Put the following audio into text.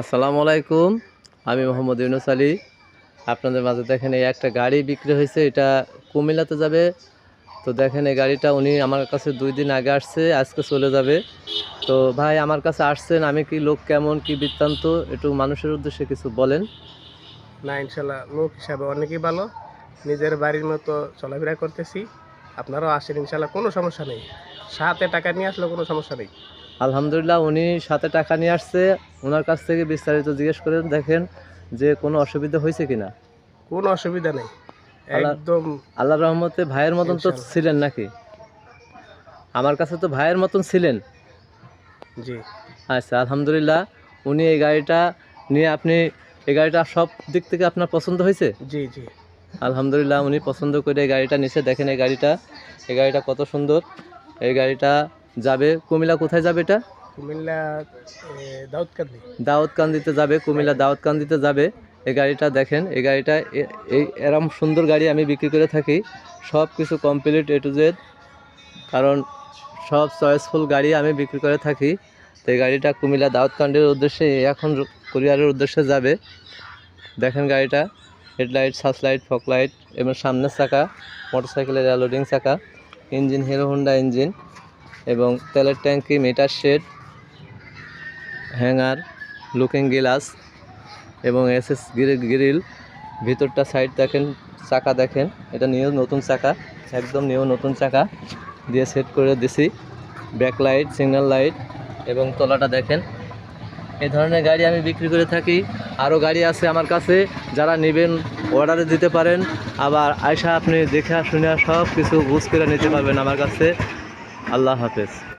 আসসালামু আলাইকুম। আমি মোহাম্মদ ইউনুস আলী। আপনাদের মাঝে দেখেন এই একটা গাড়ি বিক্রি হয়েছে, এটা কুমিল্লাতে যাবে। তো দেখেন এই গাড়িটা উনি আমার কাছে দুই দিন আগে আসছে, আজকে চলে যাবে। তো ভাই, আমার কাছে আসছেন, আমি কি লোক কেমন, কি বৃত্তান্ত, একটু মানুষের উদ্দেশ্যে কিছু বলেন। না, ইনশাল্লাহ, লোক হিসাবে অনেকই ভালো। নিজের বাড়ির মতো চলাফেরা করতেছি। আপনারাও আসেন, ইনশাল্লাহ, কোনো সমস্যা নেই। সাথে টাকা নিয়ে আসলে কোনো সমস্যা নেই। আলহামদুলিল্লাহ উনি সাথে টাকা নিয়ে আসছে। ওনার কাছ থেকে বিস্তারিত জিজ্ঞেস করে দেখেন যে কোনো অসুবিধা হয়েছে কিনা। কোনো অসুবিধা নেই। একদম আল্লাহ রহমতে ভাইয়ের মতন তো ছিলেন নাকি? আমার কাছে তো ভাইয়ের মতন ছিলেন। জি। আচ্ছা আলহামদুলিল্লাহ উনি এই গাড়িটা নিয়ে আপনি এই গাড়িটা সব দিক থেকে আপনার পছন্দ হয়েছে? জি জি। আলহামদুলিল্লাহ উনি পছন্দ করে এই গাড়িটা নিচে দেখেন এই গাড়িটা এই গাড়িটা কত সুন্দর। এই গাড়িটা যাবে? কুমিল্লা কোথায় যাবে এটা? কুমিল্লা দাউদকান্দি। দাউদকান্দিতে যাবে কুমিল্লা দাউদকান্দিতে যাবে। এই গাড়িটা দেখেন এই গাড়িটা এ- এই এরম সুন্দর গাড়ি আমি বিক্রি করে থাকি। সব কিছু কমপ্লিট এ টু জেড কারণ সব চয়েসফুল গাড়ি আমি বিক্রি করে থাকি। তো এই গাড়িটা কুমিল্লা দাউদকান্দির উদ্দেশ্যে এখন কুরিয়ারের উদ্দেশ্যে যাবে। দেখেন গাড়িটা হেডলাইট সার্চলাইট ফক লাইট এবং সামনের চাকা মোটরসাইকেলের লোডিং চাকা ইঞ্জিন হিরো হোন্ডা ইঞ্জিন এবং তেলের ট্যাঙ্কি meter shade hanger looking glass এবং এস এসএস গ্রিল ভিতরটা সাইড দেখেন, চাকা দেখেন। এটা নিয়েও নতুন চাকা, একদম নিয়েও নতুন চাকা দিয়ে সেট করে দিছি। ব্যাক লাইট সিগন্যাল লাইট এবং তলাটা দেখেন। এই ধরনের গাড়ি আমি বিক্রি করে থাকি। আরও গাড়ি আছে আমার কাছে, যারা নেবেন অর্ডারে দিতে পারেন। আবার আয়সা আপনি দেখে শুনে সব কিছু বুঝ করে নিতে পারবেন আমার কাছে। আল্লাহ হাফেজ।